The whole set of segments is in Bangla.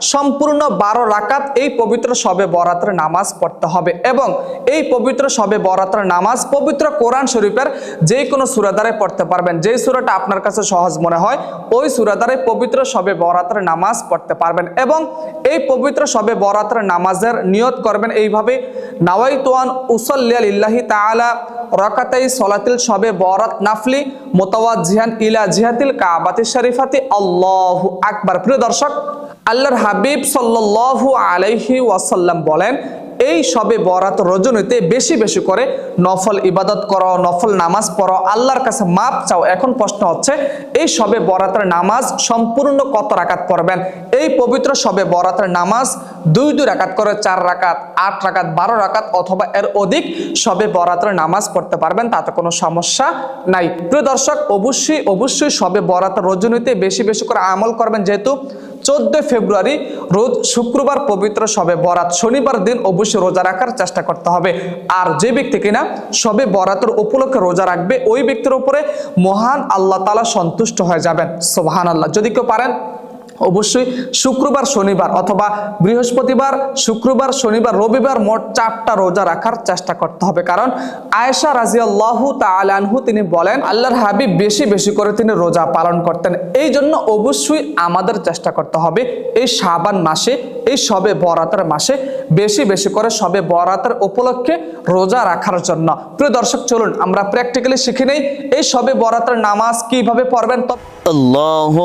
সম্পূর্ণ বারো রাকাত এই পবিত্র সবে বরাতের নামাজ পড়তে হবে এবং এই পবিত্র সবে বরাতের নামাজ পবিত্র কোরআন শরীফের যে কোনো সুরাদারে পড়তে পারবেন। যে সুরাটা আপনার কাছে সহজ মনে হয়, ওই সুরাদারে পবিত্র সবে বরাতের নামাজ পড়তে পারবেন এবং এই পবিত্র সবে বরাতের নামাজের নিয়ত করবেন এইভাবে, নাওয়াইতুয়ান উসল্লিয়াল ইল্লাহি তাআলা রকাতাই সলাতিল সবে বরাত নাফলি মোতাওয়াজিহান ইলা জিহাতিল কাবাতি শরীফাতি। আল্লাহু আকবার। প্রিয় দর্শক আল্লাহর হাবিব সাল্লু আলহি ওয়াসাল্লাম বলেন, এই সবে বরাত রজনীতে বেশি বেশি করে নফল ইবাদত করো, নফল নামাজ পড়ো। আল্লাহর কাছে মাপ চাও। এখন প্রশ্ন হচ্ছে, এই সবে বরাতের নামাজ সম্পূর্ণ কত রাকাত পড়বেন? এই পবিত্র সবে বরাতের নামাজ দুই দুই রাকাত করে চার রাকাত, আট রাকাত, বারো রাকাত অথবা এর অধিক সবে বরাতের নামাজ পড়তে পারবেন, তাতে কোনো সমস্যা নাই। প্রিয় দর্শক, অবশ্যই অবশ্যই সবে বরাতের রজনীতে বেশি বেশি করে আমল করবেন, যেহেতু চোদ্দ ফেব্রুয়ারি রোজ শুক্রবার পবিত্র সবে বরাত, শনিবার দিন অবশ্যই রোজা রাখার চেষ্টা করতে হবে। আর যে ব্যক্তি কিনা সবে বরাতের উপলক্ষে রোজা রাখবে, ওই ব্যক্তির উপরে মহান আল্লাহ তালা সন্তুষ্ট হয়ে যাবেন। সোহান আল্লাহ যদি কেউ পারেন অবশ্যই শুক্রবার, শনিবার অথবা বৃহস্পতিবার, শুক্রবার, শনিবার, রবিবার মোট চারটা রোজা রাখার চেষ্টা করতে হবে। কারণ আয়েশা রাজিয়াল্লাহু তালানহু তিনি বলেন, আল্লাহর হাবিব বেশি বেশি করে তিনি রোজা পালন করতেন। এই জন্য অবশ্যই আমাদের চেষ্টা করতে হবে এই সাবান মাসে, এই সবে বরাতের মাসে বেশি বেশি করে সবে বরাতের উপলক্ষে রোজা রাখার জন্য। প্রিয় দর্শক, চলুন আমরা প্র্যাকটিক্যালি শিখে নেই, এই সবে বরাতের নামাজ কীভাবে পড়বেন তো আল্লাহু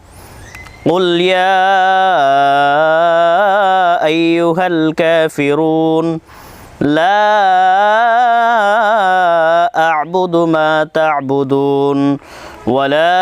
قل يا أيها الكافرون لا أعبد ما تعبدون ولا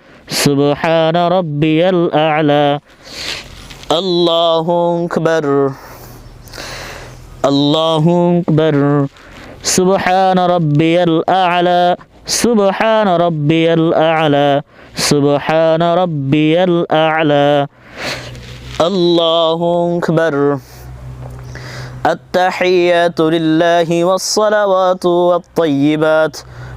سبحان ربي الأعلى. الله أكبر. الله أكبر. سبحان ربي الأعلى. سبحان ربي الأعلى. سبحان ربي الأعلى. الله أكبر. التحيات لله والصلوات والطيبات.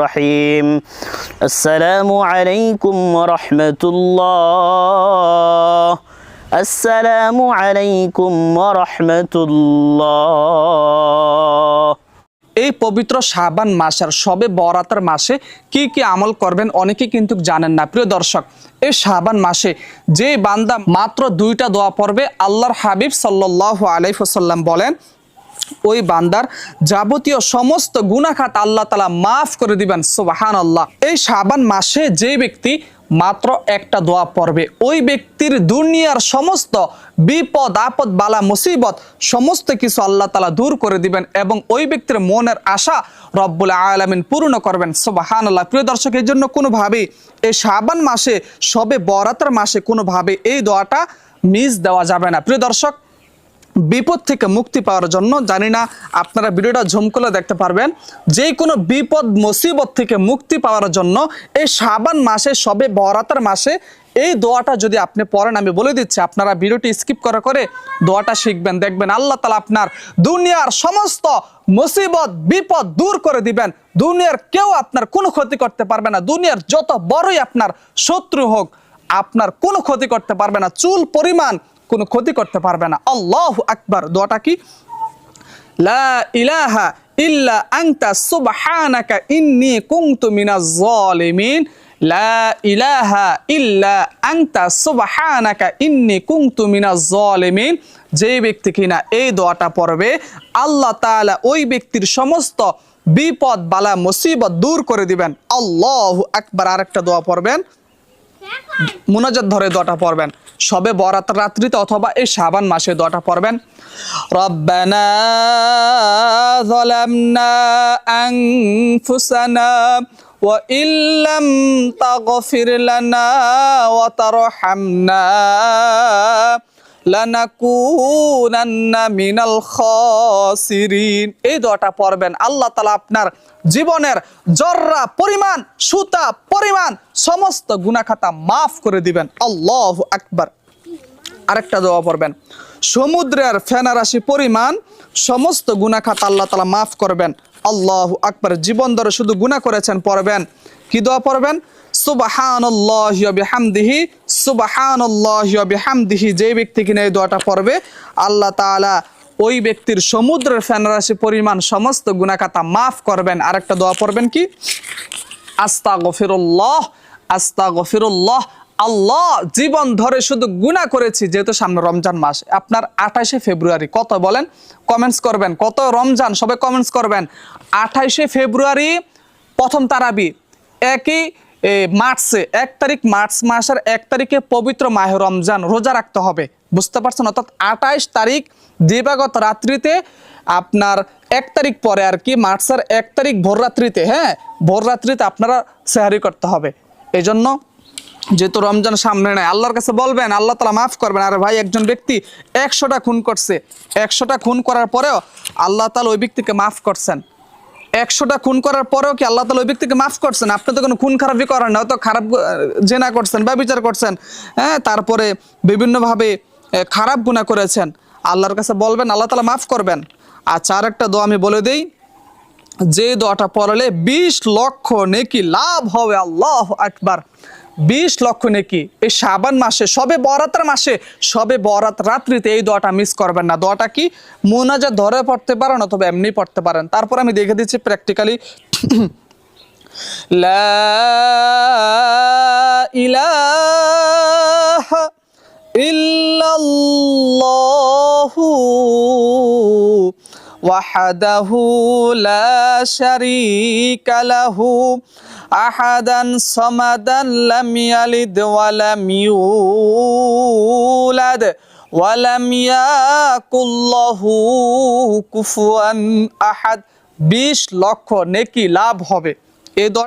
রহিম আসসালামু আলাইকুম ওয়া রাহমাতুল্লাহ আসসালামু আলাইকুম এই পবিত্র শাহবান মাস আর সবে বরাতের মাসে কি কি আমল করবেন অনেকে কিন্তু জানেন না। প্রিয় দর্শক, এই শাহবান মাসে যে বান্দা মাত্র দুইটা দোয়া পড়বে, আল্লাহর হাবিব সাল্লাহ আলাইফসাল্লাম বলেন ওই বান্দার যাবতীয় সমস্ত গুনাখাত আল্লাহ তালা মাফ করে দিবেন সোবাহান আল্লাহ এই শাবান মাসে যে ব্যক্তি মাত্র একটা দোয়া পড়বে, ওই ব্যক্তির দুনিয়ার সমস্ত বিপদ, আপদ, বালা, মুসিবত, সমস্ত কিছু আল্লাহ তালা দূর করে দিবেন এবং ওই ব্যক্তির মনের আশা রব্বুল আলমিন পূর্ণ করবেন সুবাহান আল্লাহ প্রিয় দর্শক, এই জন্য কোনোভাবেই এই শাবান মাসে, সবে বরাতের মাসে কোনোভাবে এই দোয়াটা মিস দেওয়া যাবে না। প্রিয় দর্শক বিপদ থেকে মুক্তি পাওয়ার জন্য, জানি না আপনারা ভিডিওটা ঝুম করে দেখতে পারবেন, যে কোনো বিপদ, মুসিবত থেকে মুক্তি পাওয়ার জন্য এই শাবান মাসে, সবে বরাতের মাসে, এই দোয়াটা যদি আপনি পড়েন, আমি বলে দিচ্ছি, আপনারা ভিডিওটি স্কিপ করা করে দোয়াটা শিখবেন, দেখবেন আল্লাহ তালা আপনার দুনিয়ার সমস্ত মুসিবত, বিপদ দূর করে দিবেন। দুনিয়ার কেউ আপনার কোনো ক্ষতি করতে পারবে না। দুনিয়ার যত বড়ই আপনার শত্রু হোক, আপনার কোনো ক্ষতি করতে পারবে না। চুল পরিমাণ কোনো ক্ষতি করতে পারবে না। আল্লাহ আকবার। দোয়াটা কি? লা ইলাহা ইল্লা আনতা সুবহানাকা ইন্নী কুনতু মিনাজ জালিমিন। লা ইলাহা ইল্লা আনতা সুবহানাকা ইন্নী কুনতু মিনাজ জালিমিন। যে ব্যক্তি কিনা এই দোয়াটা পড়বে, আল্লাহ তাআলা ওই ব্যক্তির সমস্ত বিপদ, বালা, মুসিবত দূর করে দিবেন। আল্লাহু আকবার। আরেকটা দোয়া পড়বেন। মুনাজাত ধরে দোয়াটা পড়বেন। সবে বরাত রাত্রিতে অথবা এই শাবান মাসে দোয়াটা পড়বেন। রব্বানা যালামনা আনফুসানা وإن لم تغفر لنا وترحمنا মিনাল খাসিরিন। এই দোয়াটা পড়বেন। আল্লাহ তাআলা আপনার জীবনের জর্রা পরিমাণ, সুতা পরিমাণ, সমস্ত গুনাখাতা মাফ করে দিবেন। আল্লাহু আকবার। আরেকটা দোয়া পড়বেন। সমুদ্রের ফেনারাশি পরিমাণ, সমস্ত গুনাখাত আল্লাহ তালা মাফ করবেন। আল্লাহ আকবার। জীবন ধরে শুধু গুনাহ করেছেন, পড়বেন। কি দোয়া পড়বেন? ওয়া বিহামদিহি সুবহানাল্লাহি ওয়া বিহামদিহি, যে ব্যক্তি কিনা এই দোয়াটা পড়বে, আল্লাহ তাআলা ওই ব্যক্তির সমুদ্রের ফেনারাশি পরিমাণ সমস্ত গুনাকাতা মাফ করবেন। আরেকটা দোয়া পড়বেন কি? আস্তা গফিরুল্লাহ আস্তা গফিরুল্লাহ আল্লাহ জীবন ধরে শুধু গুনাহ করেছি, যেহেতু সামনে রমজান মাস। আপনার আঠাশে ফেব্রুয়ারি কত বলেন? কমেন্টস করবেন। কত রমজান? সবাই কমেন্টস করবেন। আঠাইশে ফেব্রুয়ারি প্রথম তারাবি, একই মার্চে, এক তারিখ মার্চ মাসের এক তারিখে পবিত্র মাহে রমজান, রোজা রাখতে হবে। বুঝতে পারছেন? অর্থাৎ আঠাইশ তারিখ দিবাগত রাত্রিতে আপনার এক তারিখ পরে আর কি মার্চের এক তারিখ ভোর রাত্রিতে হ্যাঁ? ভোর রাত্রিতে আপনারা সেহারি করতে হবে। এই জন্য যেহেতু রমজান সামনে নেয়, আল্লাহর কাছে বলবেন, আল্লাহ তালা মাফ করবেন। আরে ভাই, একজন ব্যক্তি একশোটা খুন করছে। একশোটা খুন করার পরেও আল্লাহ তালা ওই ব্যক্তিকে মাফ করছেন। একশোটা খুন করার পরেও কি আল্লাহ তালা ওই ব্যক্তিকে মাফ করছেন? আপনি তো কোনো খুন খারাপই করেন না হয়তো খারাপ জেনা করছেন বা বিচার করছেন। হ্যাঁ তারপরে বিভিন্নভাবে খারাপ গুণা করেছেন। আল্লাহর কাছে বলবেন, আল্লাহ তালা মাফ করবেন। আর চার একটা দোয়া আমি বলে দিই। যে দোয়াটা পড়লে বিশ লক্ষ নেকি লাভ হবে, আল্লাহ একবার বিশ লক্ষ নেকি। এই শাবান মাসে, সবে বরাতের মাসে, সবে বরাত রাত্রিতে এই দোয়াটা মিস করবেন না। দোয়াটা কি? মোনাজা ধরে পড়তে পারেন অথবা এমনি পড়তে পারেন। তারপর আমি দেখে দিচ্ছি প্র্যাকটিক্যালি ইলাহা ইল্লাল্লাহু وحده لا شريك له أحدا صمدا لم يلد ولم يولد ولم يكن له كفوا أحد বিশ লক্ষ নেকি লাভ হবে এ দোয়া